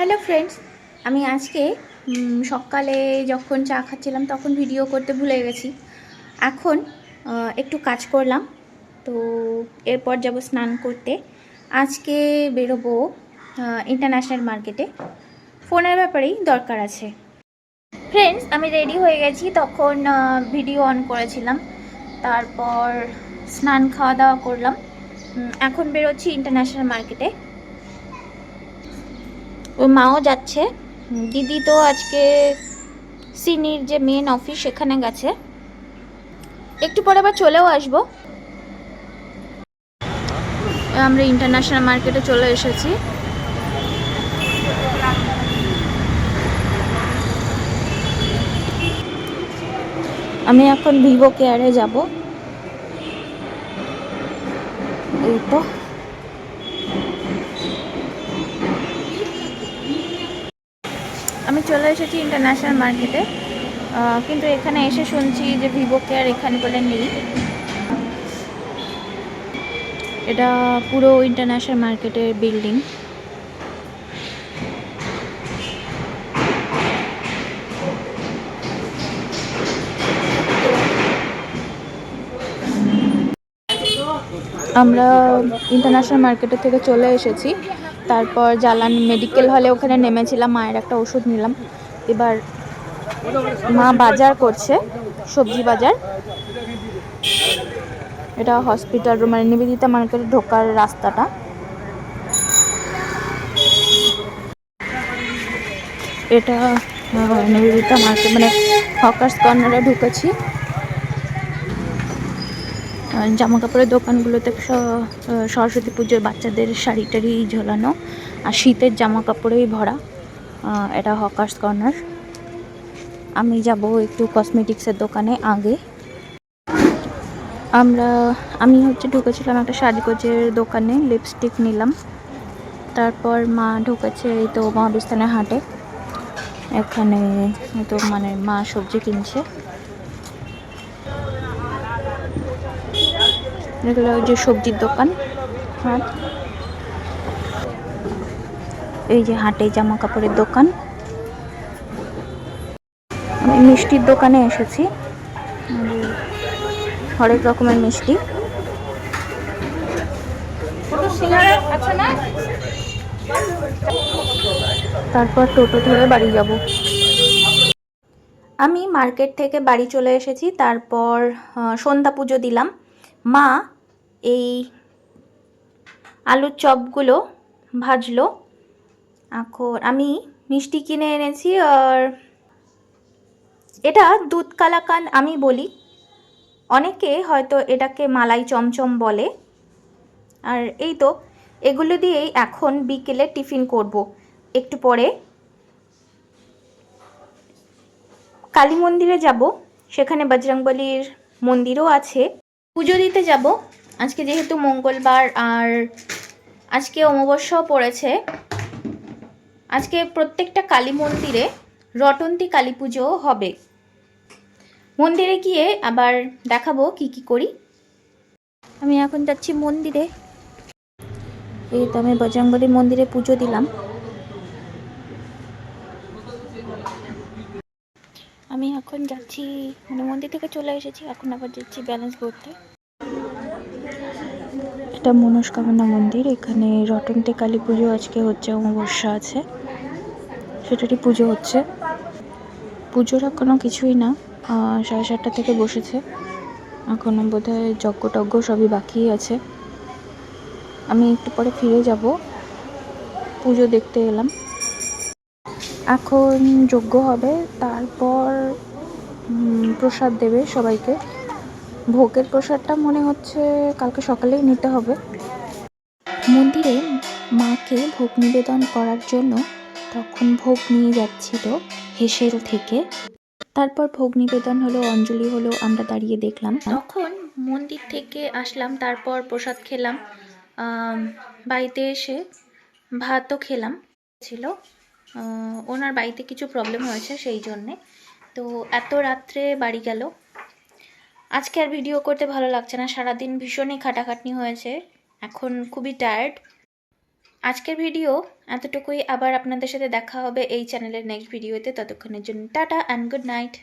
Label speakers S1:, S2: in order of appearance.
S1: Hello friends আমি আজকে সকালে যখন চা খাচ্ছিলাম তখন ভিডিও করতে ভুলে গেছি। এখন একটু কাজ করলাম, তো এরপর যাব স্নান করতে। আজকে বেরোবো ইন্টারন্যাশনাল মার্কেটে ফোনের ব্যাপারেই দরকার আছে। ফ্রেন্ডস আমি রেডি হয়ে গেছি, তখন ভিডিও অন করেছিলাম। তারপর স্নান খাওয়া দাওয়া করলাম। এখন বেরোচ্ছি ইন্টারন্যাশনাল মার্কেটে ওর মাও যাচ্ছে। দিদি তো আজকে সিনির যে মেন অফিস সেখানে গেছে। একটু পরে আবার চলেও আসব। আমরা ইন্টারন্যাশনাল মার্কেটে চলে এসেছি। আমি এখন ভিভো কেয়ারে যাব। এই তো। আমি চলে এসেছি ইন্টারন্যাশনাল মার্কেটে কিন্তু এখানে এসে শুনছি যে ভিভো কেয়ার এখানে বলে নেই। এটা পুরো ইন্টারন্যাশনাল মার্কেটের বিল্ডিং আমরা ইন্টারন্যাশনাল মার্কেটের থেকে চলে এসেছি। তারপর জালান মেডিকেল হলে ওখানে নেমেছিলাম, মায়ের একটা ওষুধ নিলাম। এবার মা বাজার করছে, সবজি বাজার। এটা হসপিটাল মানে নিবেদিতা মার্কেটে ঢোকার রাস্তাটা। এটা নিবেদিতা মার্কেট মানে হকার্স কর্নারে ঢুকেছি। জামা কাপড়ের দোকানগুলোতে সরস্বতী পুজোর বাচ্চাদের শাড়ি টাড়ি ঝোলানো আর শীতের জামা কাপড়েই ভরা এটা হকার্স কর্নার। আমি যাব একটু কসমেটিক্সের দোকানে আগে। আমরা, আমি হচ্ছে ঢুকেছিলাম একটা সাজগোজের দোকানে, লিপস্টিক নিলাম। তারপর মা ঢুকেছে এই তো মহাবিস্তানের হাটে। এখানে তো মানে মা সবজি কিনছে। এগুলো ওই যে সবজির দোকান, হাট। এই যে হাটে জামা কাপড়ের দোকান। আমি মিষ্টির দোকানে এসেছি। হরেক রকমের মিষ্টি। তারপর টোটো ধরে বাড়ি যাব। আমি মার্কেট থেকে বাড়ি চলে এসেছি, তারপর সন্ধ্যা পুজো দিলাম। মা, এই আলুর চপগুলো ভাজলো। এখন আমি মিষ্টি কিনে এনেছি আর এটা দুধ কালাকান আমি বলি। অনেকে হয়তো এটাকে মালাই চমচম বলে। আর এই তো, এগুলো দিয়েই এখন বিকেলে টিফিন করব। একটু পরে কালী মন্দিরে যাব। সেখানে বজরংবলির মন্দিরও আছে। পুজো দিতে যাব। আজকে যেহেতু মঙ্গলবার আর আজকে অমাবস্যাও পড়েছে, আজকে প্রত্যেকটা কালী মন্দিরে রটন্তি কালী পুজোও হবে। মন্দিরে গিয়ে আবার দেখাবো কি কি করি। আমি এখন যাচ্ছি মন্দিরে। এই তো আমি বজরংবলী মন্দিরে পুজো দিলাম। আমি এখন যাচ্ছি মানে মন্দির থেকে চলে এসেছি, এখন আবার যাচ্ছি ব্যালেন্স করতে। এটা মনস্কামনা মন্দির, এখানে রটন্তে কালী পুজো আজকে হচ্ছে, অমাবস্যা আছে। সেটারই পুজো হচ্ছে। পুজোর কোনো কিছুই না সাড়ে সাতটা থেকে বসেছে। এখনও বোধহয় যজ্ঞ টজ্ঞ সবই বাকি আছে। আমি একটু পরে ফিরে যাব। পুজো দেখতে এলাম। এখন যজ্ঞ হবে। তারপর প্রসাদ দেবে সবাইকে। ভোগের প্রসাদটা মনে হচ্ছে কালকে সকালেই নিতে হবে। মন্দিরে মাকে ভোগ নিবেদন করার জন্য তখন ভোগ নিয়ে যাচ্ছিল হেসেল থেকে। তারপর ভোগ নিবেদন হলো, অঞ্জলি হলো, আমরা দাঁড়িয়ে দেখলাম। তখন মন্দির থেকে আসলাম, তারপর প্রসাদ খেলাম। বাড়িতে এসে ভাতও খেলাম। ছিল। ওনার বাড়িতে কিছু প্রবলেম হয়েছে সেই জন্যে। তো এত রাত্রে বাড়ি গেল। আজকে আর ভিডিও করতে ভালো লাগছে না। সারাদিন ভীষণই খাটাখাটনি হয়েছে। এখন খুবই টায়ার্ড আজকের ভিডিও এতটুকুই। আবার আপনাদের সাথে দেখা হবে এই চ্যানেলের নেক্সট ভিডিওতে ততক্ষণের জন্য টাটা অ্যান্ড গুড নাইট